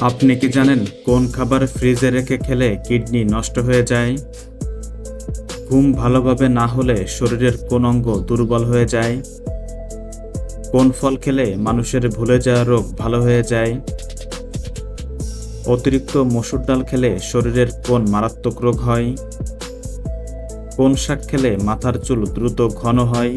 আপনি কি জানেন কোন খাবার ফ্রিজে রেখে খেলে কিডনি নষ্ট হয়ে যায়? ঘুম ভালোভাবে না হলে শরীরের কোন অঙ্গ দুর্বল হয়ে যায়? কোন ফল খেলে মানুষের ভুলে যাওয়া রোগ ভালো হয়ে যায়? অতিরিক্ত মসুর ডাল খেলে শরীরের কোন মারাত্মক রোগ হয়? কোন শাক খেলে মাথার চুল দ্রুত ঘন হয়?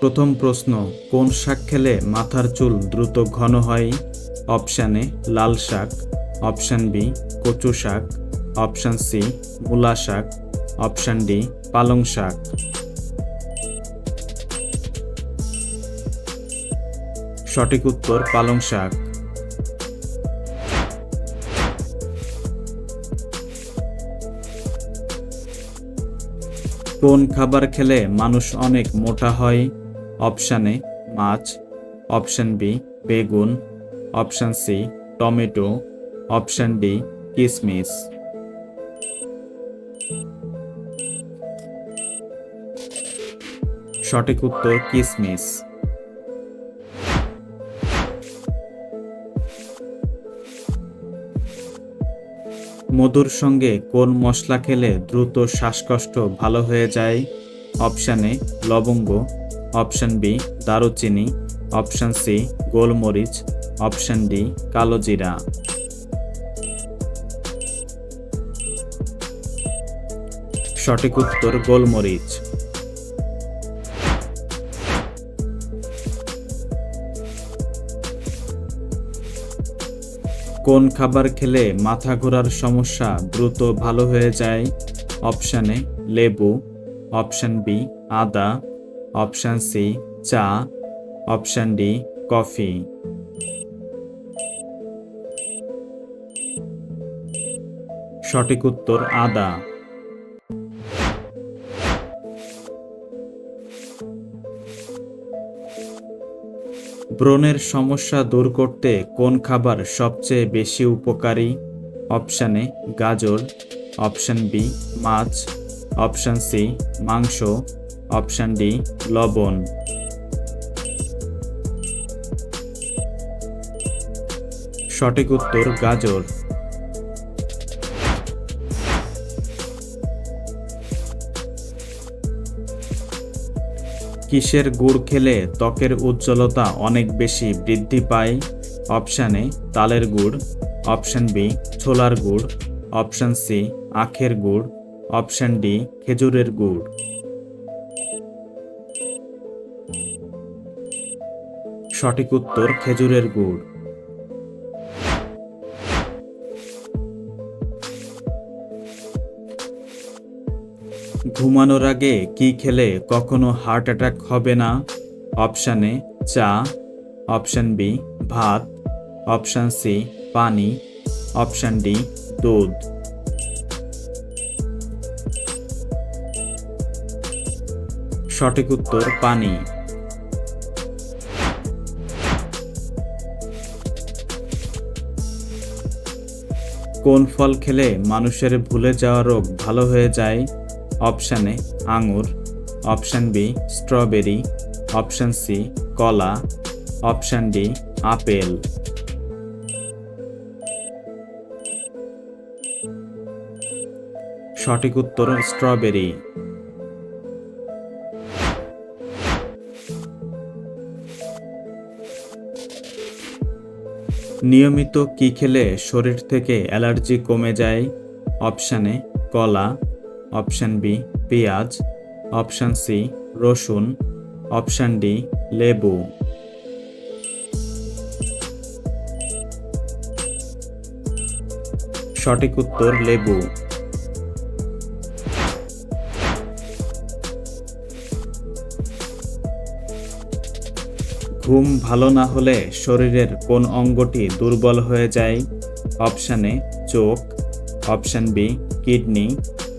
প্রথম প্রশ্ন, কোন শাক খেলে মাথার চুল দ্রুত ঘন হয়? অপশান এ, লাল শাক। অপশান বি, কচু শাক। অপশান সি, মূলা শাক। অপশান ডি, পালং শাক। সঠিক উত্তর, পালং শাক। কোন খাবার খেলে মানুষ অনেক মোটা হয়? অপশান এ মাছ, অপশান বি বেগুন, option C tomato, option D কিশমিশ সঠিক উত্তর কিশমিশ মধুর সঙ্গে কোন মশলা খেলে দ্রুত শ্বাসকষ্ট ভালো হয়ে যায়? অপশান লবঙ্গ অপশান বি, দারুচিনি। অপশান সি, গোলমরিচ। অপশান ডি, কালো জিরা। সঠিক উত্তর, গোলমরিচ। কোন খাবার খেলে মাথা ঘোরার সমস্যা দ্রুত ভালো হয়ে যায়? অপশানে লেবু। অপশান বি, আদা। অপশান সি, চা। Option D, coffee. সঠিক উত্তর আদা। ব্রণের সমস্যা দূর করতে কোন খাবার সবচেয়ে বেশি উপকারী? অপশান এ, গাজর। অপশান বি, মাছ। অপশান সি, মাংস। অপশান ডি, লবণ। সঠিক উত্তর, গাজর। কিসের গুড় খেলে ত্বকের উজ্জ্বলতা অনেক বেশি বৃদ্ধি পায়? অপশান এ, তালের গুড়। অপশান বি, ছোলার গুড়। অপশান সি, আখের গুড়। অপশান ডি, খেজুরের গুড়। সঠিক উত্তর খেজুরের গুড়। ঘুমানোর আগে কি খেলে কখনো হার্ট অ্যাটাক হবে না? অপশান এ চা। অপশান বি ভাত। অপশান সি পানি। অপশান ডি দুধ। সঠিক উত্তর, পানি। কোন ফল খেলে মানুষের ভুলে যাওয়া রোগ ভালো হয়ে যায়? অপশান এ, আঙুর। Option B, strawberry. Option C, কলা। Option D, apple. সঠিক উত্তর, স্ট্রবেরি। নিয়মিত কি খেলে শরীর থেকে অ্যালার্জি কমে যায়? অপশান এ, কলা। অপশান বি, পেঁয়াজ। অপশান সি, রসুন। অপশান ডি, লেবু। সঠিক উত্তর, লেবু। ঘুম ভালো না হলে শরীরের কোন অঙ্গটি দুর্বল হয়ে যায়? অপশান এ, চোখ। Option B, kidney.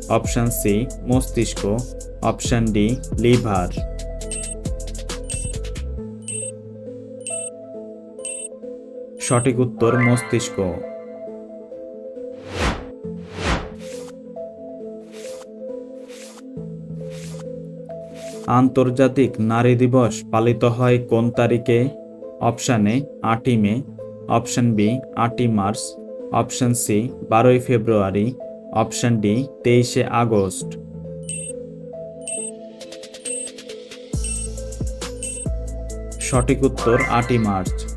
Option C, মস্তিষ্ক। Option D, liver. সঠিক উত্তর মস্তিষ্ক। আন্তর্জাতিক নারী দিবস পালিত হয় কোন তারিখে? অপশান এ, আটই মে। অপশান বি, আটই মার্চ। অপশান সি, বারোই ফেব্রুয়ারি। অপশান ডি, তেইশে আগস্ট। সঠিক উত্তর আটই মার্চ।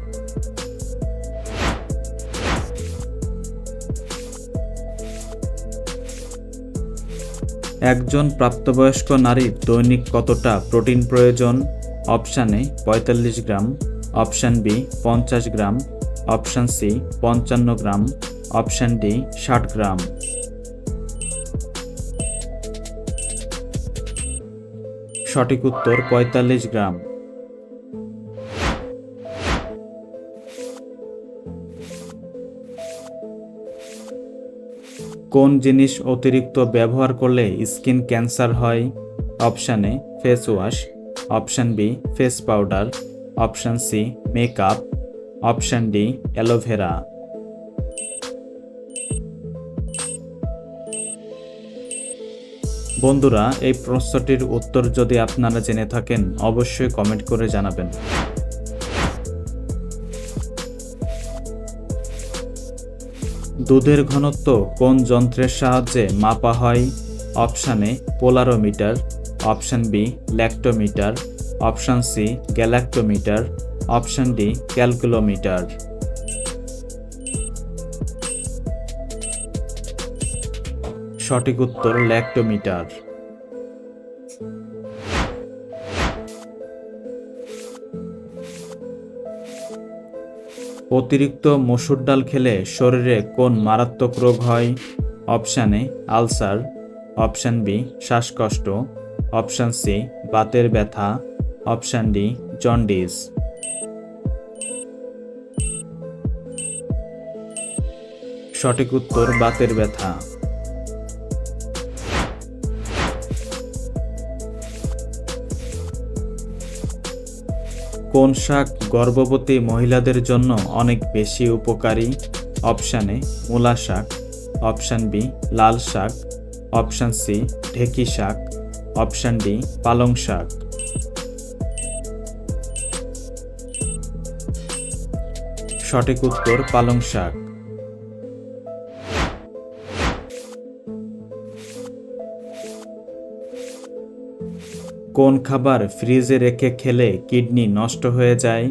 একজন প্রাপ্তবয়স্ক নারীর দৈনিক কতটা প্রোটিন প্রয়োজন? অপশান এ, পঁয়তাল্লিশ গ্রাম। অপশান বি, পঞ্চাশ গ্রাম। অপশান সি, পঞ্চান্ন গ্রাম। অপশান ডি, ষাট গ্রাম। সঠিক উত্তর, পঁয়তাল্লিশ গ্রাম। কোন জিনিস অতিরিক্ত ব্যবহার করলে স্কিন ক্যান্সার হয়? Option A face wash option B face powder option C makeup option D aloe vera বন্ধুরা, এই প্রশ্নটির উত্তর যদি আপনারা জেনে থাকেন, অবশ্যই কমেন্ট করে জানাবেন। দুধের ঘনত্ব কোন যন্ত্রের সাহায্যে মাপা হয়? Option A, polarimeter, option B, lactometer, option C, galactometer, option D, calculometer. সঠিক উত্তর ল্যাক্টোমিটার। অতিরিক্ত মসুর ডাল খেলে শরীরে কোন মারাত্মক রোগ হয়? Option A, ulcer. Option B, শ্বাসকষ্ট। অপশান সি, বাতের ব্যথা। Option D, jaundice. সঠিক উত্তর, বাতের ব্যথা। কোন শাক গর্ভবতী মহিলাদের জন্য অনেক বেশি উপকারী? অপশান এ, মূলা শাক। অপশান বি, লাল শাক। অপশান সি, ঢেকি শাক। অপশান ডি, পালং শাক। সঠিক উত্তর পালং শাক। কোন খাবার ফ্রিজে রেখে খেলে কিডনি নষ্ট হয়ে যায়?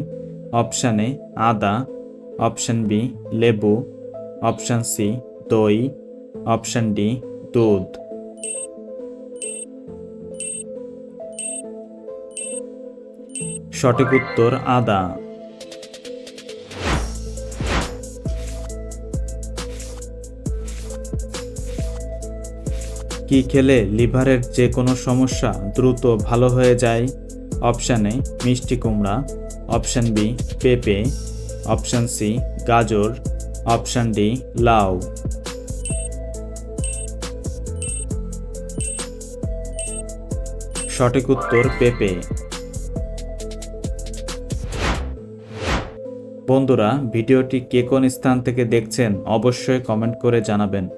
অপশান এ, আদা। অপশান বি, লেবু। অপশান সি, দই। অপশান ডি, দুধ। সঠিক উত্তর, আদা। কি খেলে লিভারের যে কোনো সমস্যা দ্রুত ভালো হয়ে যায়? অপশান এ, মিষ্টি কুমড়া। অপশান বি, পেঁপে। অপশান সি, গাজর। অপশান ডি, লাউ। সঠিক উত্তর পেঁপে। বন্ধুরা, ভিডিওটি কে কোন স্থান থেকে দেখছেন অবশ্যই কমেন্ট করে জানাবেন।